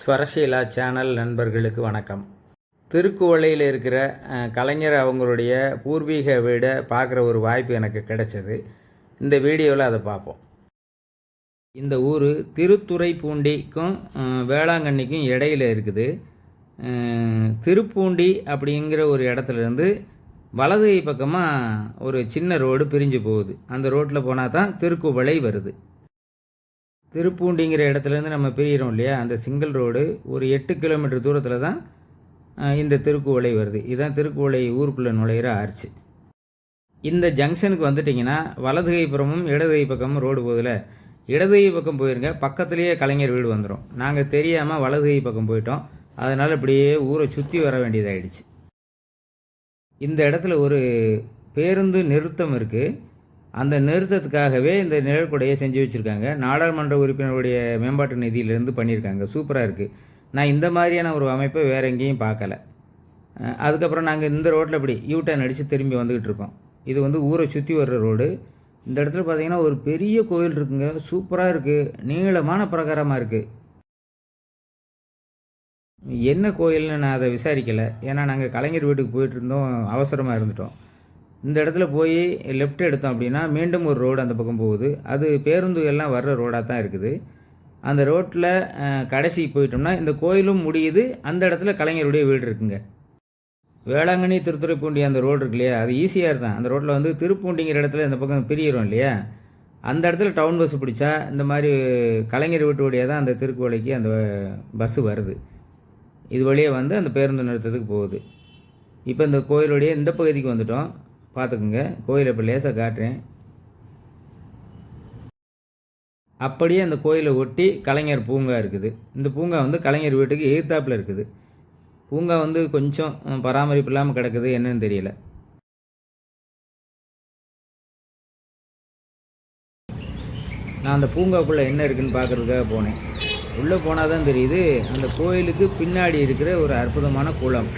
Swarasheela channel நண்பர்களுக்கு வணக்கம். திருக்குவளையில் இருக்கிற கலைஞர் அவங்களுடைய பூர்வீக வீடை பார்க்குற ஒரு வாய்ப்பு எனக்கு கிடைச்சது. இந்த வீடியோவில் அதை பார்ப்போம். இந்த ஊர் திருத்துறை பூண்டிக்கும் வேளாங்கண்ணிக்கும் இடையில இருக்குது. திருப்பூண்டி அப்படிங்கிற ஒரு இடத்துலேருந்து வலதுகை வலது பக்கமாக ஒரு சின்ன ரோடு பிரிஞ்சு போகுது. அந்த ரோட்டில் போனால் தான் திருக்குவளை வருது. திருப்பூண்டிங்கிற இடத்துலேருந்து நம்ம பிரிகிறோம் இல்லையா? அந்த சிங்கிள் ரோடு ஒரு எட்டு கிலோமீட்டர் தூரத்தில் தான் இந்த திருக்குவளை வருது. இதுதான் திருக்குவளை ஊருக்குள்ளே நுழையிற ஆர்ச்சு. இந்த ஜங்ஷனுக்கு வந்துட்டிங்கன்னா வலதுகைப்புறமும் இடதுகை புறமும் பக்கமும் ரோடு போகுதுல இடதுகை பக்கம் போயிருங்க பக்கத்துலேயே கலைஞர் வீடு வந்துடும் நாங்கள் தெரியாமல் வலதுகை பக்கம் போயிட்டோம். அதனால் இப்படியே ஊரை சுற்றி வர வேண்டியதாயிடுச்சு. இந்த இடத்துல ஒரு பேருந்து நிறுத்தம் இருக்குது அந்த நிறுத்தத்துக்காகவே இந்த நிழற்குடையை செஞ்சு வச்சுருக்காங்க. நாடாளுமன்ற உறுப்பினருடைய மேம்பாட்டு நிதியிலேருந்து பண்ணியிருக்காங்க. சூப்பராக இருக்குது நான் இந்த மாதிரியான ஒரு அமைப்பை வேறு எங்கேயும் பார்க்கல. அதுக்கப்புறம் நாங்கள் இந்த ரோட்டில் இப்படி யூ அடித்து திரும்பி வந்துக்கிட்டு இருக்கோம். இது வந்து ஊரை சுற்றி வர்ற ரோடு. இந்த இடத்துல பார்த்தீங்கன்னா ஒரு பெரிய கோயில் இருக்குங்க. சூப்பராக இருக்குது நீளமான பிரகாரமாக இருக்குது என்ன கோயில்னு நான் அதை விசாரிக்கலை. ஏன்னா நாங்கள் கலைஞர் வீட்டுக்கு போயிட்டு இருந்தோம். அவசரமாக இருந்துட்டோம். இந்த இடத்துல போய் லெஃப்ட் எடுத்தோம் அப்படின்னா மீண்டும் ஒரு ரோடு அந்த பக்கம் போகுது. அது பேருந்துகள்லாம் வர்ற ரோடாக தான் இருக்குது. அந்த ரோட்டில் கடைசி போயிட்டோம்னா இந்த கோயிலும் முடியுது. அந்த இடத்துல கலைஞருடைய வீடு இருக்குங்க. வேளாங்கண்ணி திருத்துறைப்பூண்டி அந்த ரோடு இருக்கு இல்லையா? அது ஈஸியாக தான். அந்த ரோட்டில் வந்து திருப்பூண்டிங்கிற இடத்துல இந்த பக்கம் பிரியிறோம் இல்லையா? அந்த இடத்துல டவுன் பஸ் பிடிச்சா இந்த மாதிரி கலைஞர் வீட்டு வழியாக தான் அந்த திருக்குவலைக்கு அந்த பஸ்ஸு வருது. இது வழியே வந்து அந்த பேருந்து நிறுத்தத்துக்கு போகுது. இப்போ இந்த கோயிலுடைய இந்த பகுதிக்கு வந்துட்டோம். பார்த்துக்குங்க கோயிலை இப்போ லேசாக காட்டுறேன். அப்படியே அந்த கோயிலை ஒட்டி கலைஞர் பூங்கா இருக்குது. இந்த பூங்கா வந்து கலைஞர் வீட்டுக்கு எதிர்த்தாப்பில் இருக்குது. பூங்கா வந்து கொஞ்சம் பராமரிப்பு இல்லாமல் கிடக்குது. என்னன்னு தெரியல. நான் அந்த பூங்காக்குள்ளே என்ன இருக்குன்னு பார்க்குறதுக்காக போனேன். உள்ளே போனால் தான் தெரியுது அந்த கோயிலுக்கு பின்னாடி இருக்கிற ஒரு அற்புதமான குளம்.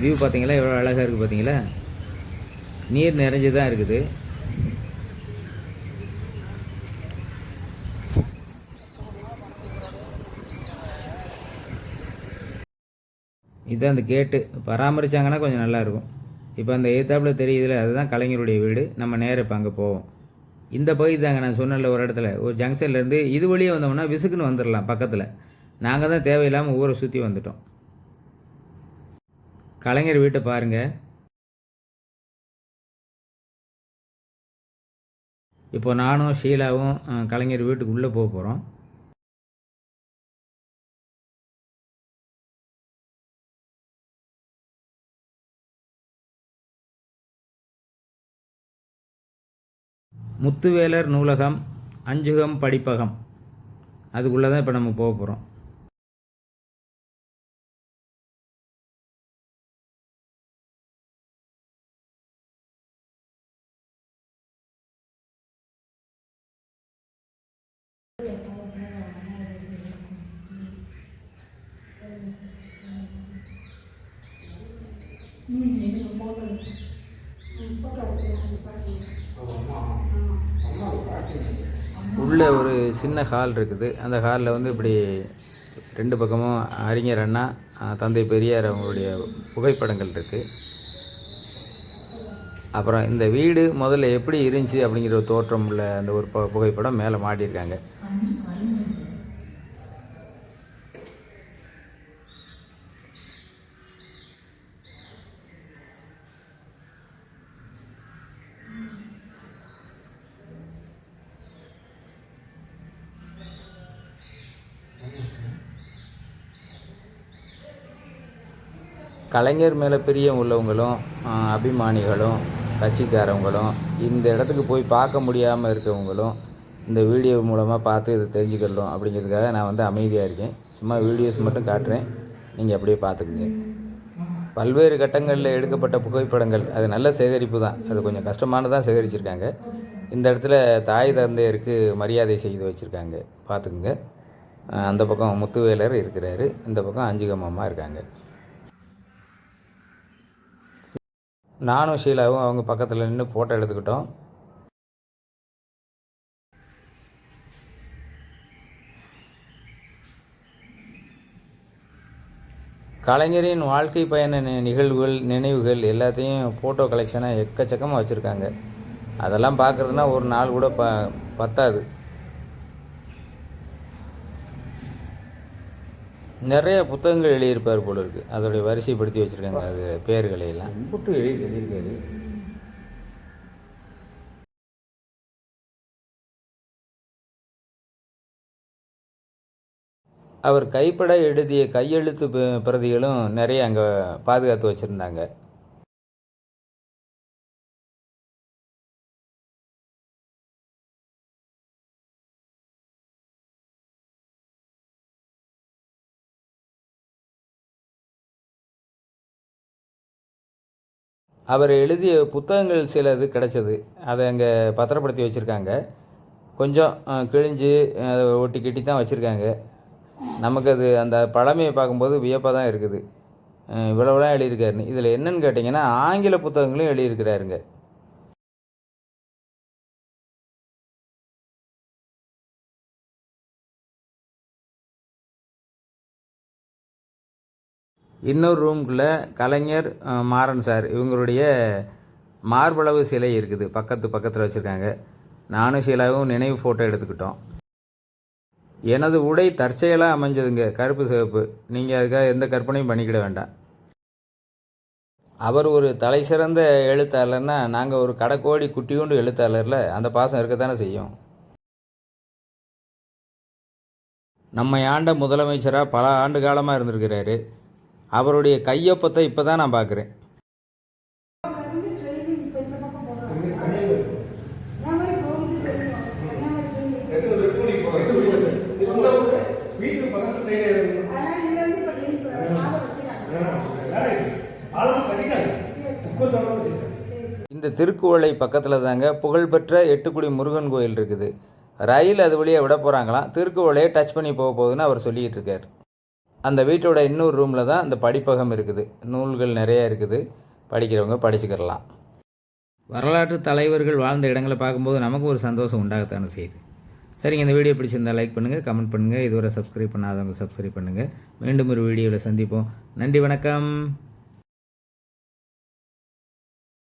வியூ பார்த்தீங்களா? எவ்வளோ அழகாக இருக்குது பார்த்தீங்களா? நீர் நிறைஞ்சு தான் இருக்குது. இதுதான் அந்த கேட்டு பராமரிச்சாங்கன்னா கொஞ்சம் நல்லாயிருக்கும். இப்போ அந்த எதிர்த்தாப்புல தெரியுதுல அதுதான் கலைஞருடைய வீடு. நம்ம நேரா இப்போ அங்கே போவோம். இந்த பகுதி தாங்க நான் சொன்னல ஒரு இடத்துல. ஒரு ஜங்ஷன்லேருந்து இது வழியே வந்தோம்னா விசுக்குன்னு வந்துடலாம் பக்கத்தில். நாங்கள் தான் தேவையில்லாமல் ஊரை சுற்றி வந்துட்டோம். கலைஞர் வீட்டை பாருங்கள் இப்போ நானும் ஷீலாவும் கலைஞர் வீட்டுக்கு உள்ளே போக போகிறோம் முத்துவேலர் நூலகம் அஞ்சுகம் படிப்பகம். அதுக்குள்ளே தான் இப்போ நம்ம போக போகிறோம் உள்ளே ஒரு சின்ன ஹால் இருக்குது. அந்த ஹாலில் வந்து இப்படி ரெண்டு பக்கமும் அறிஞர் அண்ணா தந்தை பெரியார் அவங்களுடைய புகைப்படங்கள் இருக்குது அப்புறம் இந்த வீடு முதல்ல எப்படி இருந்துச்சு அப்படிங்கிற ஒரு தோற்றம் உள்ள அந்த ஒரு புகைப்படம் மேலே மாட்டியிருக்காங்க. கலைஞர் மேலே பிரியம் உள்ளவங்களும் அபிமானிகளும் கட்சிக்காரவங்களும் இந்த இடத்துக்கு போய் பார்க்க முடியாமல் இருக்கவங்களும் இந்த வீடியோ மூலமாக பார்த்து இதை தெரிஞ்சுக்கலாம் அப்படிங்கிறதுக்காக நான் வந்து அமைதியாக இருக்கேன். சும்மா வீடியோஸ் மட்டும் காட்டுறேன். நீங்கள் அப்படியே பார்த்துக்குங்க. பல்வேறு கட்டங்களில் எடுக்கப்பட்ட புகைப்படங்கள் அது நல்ல சேகரிப்பு தான். அது கொஞ்சம் கஷ்டமானதான் சேகரிச்சிருக்காங்க. இந்த இடத்துல தாய் தந்தையருக்கு மரியாதை செய்து வச்சுருக்காங்க. பார்த்துக்குங்க. அந்த பக்கம் முத்துவேலர் இருக்கிறாரு. இந்த பக்கம் அஞ்சுகம் அம்மா இருக்காங்க. நானும் ஷீலாவும் அவங்க பக்கத்தில் நின்று ஃபோட்டோ எடுத்துக்கிட்டோம். கலைஞரின் வாழ்க்கை பயண நி- நிகழ்வுகள் நினைவுகள் எல்லாத்தையும் ஃபோட்டோ கலெக்ஷனாக எக்கச்சக்கமாக வச்சுருக்காங்க. அதெல்லாம் பார்க்குறதுனா ஒரு நாள் கூட ப பத்தாது. நிறைய புத்தகங்கள் எழுதியிருப்பார் போல இருக்குது அதோடைய வரிசைப்படுத்தி வச்சுருக்காங்க அது பேர்களை எல்லாம். போட்டு எழுதி எழுதியிருக்காரு அவர் கைப்பட எழுதிய கையெழுத்து பிரதிகளும் நிறைய அங்கே பாதுகாத்து வச்சுருந்தாங்க. அவர் எழுதிய புத்தகங்கள் சிலது கிடச்சது. அதை அங்கே பத்திரப்படுத்தி வச்சுருக்காங்க. கொஞ்சம் கிழிஞ்சு அதை ஒட்டி கட்டி தான் வச்சுருக்காங்க. நமக்கு அது அந்த பழமையை பார்க்கும்போது வியப்பாக தான் இருக்குது. இவ்வளவுலாம் எழுதியிருக்காருன்னு. இதில் என்னன்னு கேட்டிங்கன்னா ஆங்கில புத்தகங்களும் எழுதியிருக்கிறாருங்க. இன்னொரு ரூம்குள்ளே கலைஞர் மாறன் சார் இவங்களுடைய மார்பளவு சிலை இருக்குது. பக்கத்து பக்கத்தில் வச்சுருக்காங்க. நானும் சிலாவும் நினைவு ஃபோட்டோ எடுத்துக்கிட்டோம். எனது உடை தற்செயலாக அமைஞ்சதுங்க. கருப்பு சிவப்பு. நீங்கள் அதுக்காக எந்த கற்பனையும் பண்ணிக்கிட வேண்டாம். அவர் ஒரு தலை சிறந்த எழுத்தாளர்னா நாங்கள் ஒரு கடைக்கோடி குட்டியோண்டு எழுத்தாளரில் அந்த பாசம் இருக்கத்தானே செய்யும். நம்ம ஆண்ட முதலமைச்சராக பல ஆண்டு காலமாக இருந்திருக்கிறாரு. அவருடைய கையொப்பத்தை இப்போ தான் நான் பார்க்குறேன். இந்த திருக்குவளை பக்கத்தில் தாங்க புகழ்பெற்ற எட்டுக்குடி முருகன் கோயில் இருக்குது. ரயில் அது வழியாக விட போகிறாங்களாம் திருக்குவளையை டச் பண்ணி போக போகுதுன்னு அவர் சொல்லிக்கிட்டு இருக்கார். அந்த வீட்டோட இன்னொரு ரூமில் தான் அந்த படிப்பகம் இருக்குது. நூல்கள் நிறைய இருக்குது. படிக்கிறவங்க படிச்சுக்கிறலாம் வரலாற்று தலைவர்கள் வாழ்ந்த இடங்களை பார்க்கும்போது நமக்கு ஒரு சந்தோஷம் உண்டாகத்தானே செய்யுது. சரிங்க இந்த வீடியோ பிடிச்சிருந்தால் லைக் பண்ணுங்கள் கமெண்ட் பண்ணுங்கள் இதுவரை சப்ஸ்கிரைப் பண்ணாதவங்க சப்ஸ்கிரைப் பண்ணுங்கள் மீண்டும் ஒரு வீடியோவில் சந்திப்போம். நன்றி வணக்கம்.